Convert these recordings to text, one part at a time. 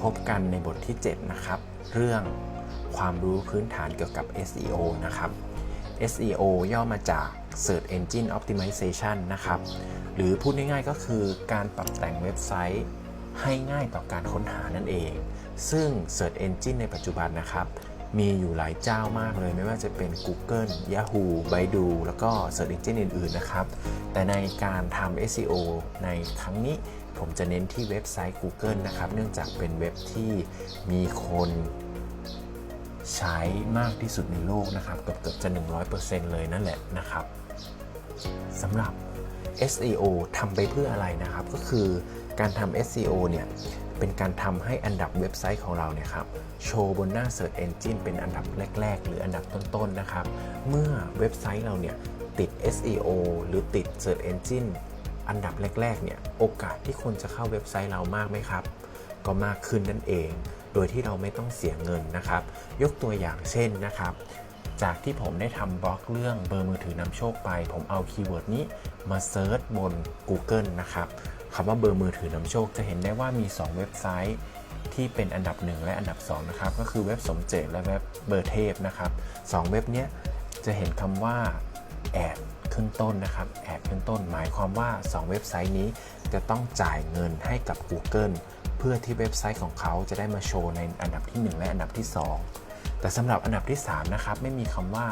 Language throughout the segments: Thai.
พบกันในบทที่ 7 นะครับ เรื่องความรู้พื้นฐานเกี่ยวกับ SEO นะครับ SEO ย่อมาจาก Search Engine Optimization นะครับ หรือพูดง่ายๆก็คือการปรับแต่งเว็บไซต์ให้ง่ายต่อการค้นหานั่นเอง ซึ่ง Search Engine ในปัจจุบันนะครับ มีอยู่หลายเจ้ามากเลย ไม่ว่าจะเป็น Google Yahoo Baidu แล้วก็ Search Engine อื่น ๆ นะครับ แต่ในการทำ SEO ในครั้งนี้ผมจะเน้นที่เว็บไซต์ Google นะครับ เนื่องจากเป็นเว็บที่มีคนใช้มากที่สุดในโลกนะครับ เกือบๆจะ 100%เลยนั่นแหละนะครับสำหรับ SEO ทำไปเพื่ออะไรนะครับ ก็คือการทำ SEO เนี่ย เป็นการทำให้อันดับเว็บไซต์ของเราเนี่ยครับโชว์บนหน้า Search Engine เป็นอันดับแรก ๆ หรืออันดับต้นๆนะครับ เมื่อเว็บไซต์เราเนี่ยติด SEO หรือติด Search Engine อันดับแรก ๆ เนี่ยโอกาสที่คนจะเข้าเว็บไซต์เรามากไหมครับ ก็มากขึ้นนั่นเอง โดยที่เราไม่ต้องเสียเงินนะครับ ยกตัวอย่างเช่นนะครับจากที่ผมได้ทำบล็อกเรื่องเบอร์มือถือนำโชคไป ผมเอาคีย์เวิร์ดนี้มาเซิร์ชบน Google นะครับ คำว่าเบอร์มือถือนำโชคจะเห็นได้ว่ามี 2 เว็บไซต์ที่เป็นอันดับ 1 และอันดับ 2 นะครับ ก็คือเว็บสมเจตและเว็บเบอร์เทพนะครับสองเว็บนี้จะเห็นคำว่าแอดขึ้นต้นนะครับแอดขึ้นต้น หมายความว่า 2 เว็บไซต์นี้จะต้องจ่ายเงินให้กับ Google เพื่อที่เว็บไซต์ของเขาจะได้มาโชว์ในอันดับที่ 1 และอันดับที่ 2 แต่สำหรับอันดับที่ 3 นะครับ ไม่มีคำว่า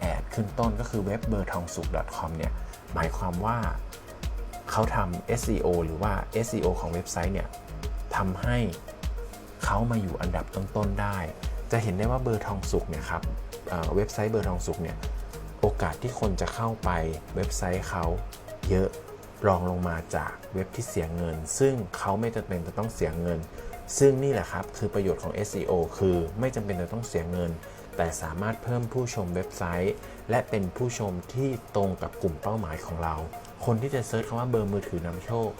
แอดขึ้นต้นก็คือเว็บเบอร์ทองสุก .com เนี่ยหมายความว่า เขาทำ SEO หรือว่า SEO ของเว็บไซต์เนี่ยทำให้เขามาอยู่อันดับต้นๆได้ จะเห็นได้ว่าเบอร์ทองสุกเนี่ยครับเเว็บไซต์เบอร์ทองสุกเนี่ยโอกาสที่คนจะเข้าไปเว็บไซต์เขาเยอะรองลงมาจากเว็บที่เสียเงิน ซึ่งเขาไม่จำเป็นจะต้องเสียเงิน ซึ่งนี่แหละครับคือประโยชน์ของ SEO คือไม่จำเป็นจะต้องเสียเงิน แต่สามารถเพิ่มผู้ชมเว็บไซต์ และเป็นผู้ชมที่ตรงกับกลุ่มเป้าหมายของเรา คนที่จะเซิร์ชคำว่าเบอร์มือถือนำโชค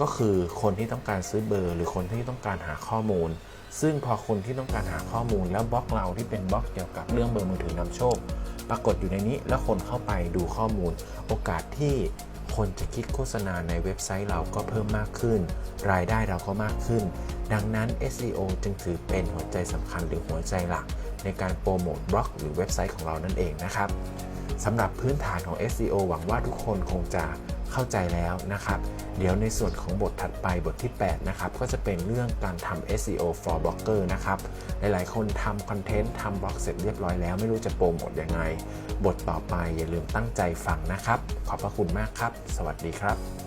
ก็คือคนที่ต้องการซื้อเบอร์ หรือคนที่ต้องการหาข้อมูล ซึ่งพอคนที่ต้องการหาข้อมูลแล้วบล็อกเราที่เป็นบล็อกเกี่ยวกับเรื่องเบอร์มือถือนำโชค ปรากฏอยู่ในนี้แล้วคนเข้าไปดูข้อมูล โอกาสที่คนจะคิดโฆษณาในเว็บไซต์เราก็เพิ่มมากขึ้น รายได้เราก็มากขึ้น ดังนั้น SEO จึงถือเป็นหัวใจสำคัญหรือหัวใจหลัก ในการโปรโมทบล็อกหรือเว็บไซต์ของเรานั่นเองนะครับสำหรับพื้นฐานของ SEO หวังว่าทุกคนคงจะเข้าใจแล้วนะครับ เดี๋ยวในส่วนของบทถัดไปบทที่ 8 นะครับ ก็จะเป็นเรื่องการทำ SEO for blogger นะครับ หลาย ๆ คนทำคอนเทนต์ทำบล็อกเสร็จเรียบร้อยแล้ว ไม่รู้จะโปรโมทยังไง บทต่อไปอย่าลืมตั้งใจฟังนะครับ ขอบพระคุณมากครับ สวัสดีครับ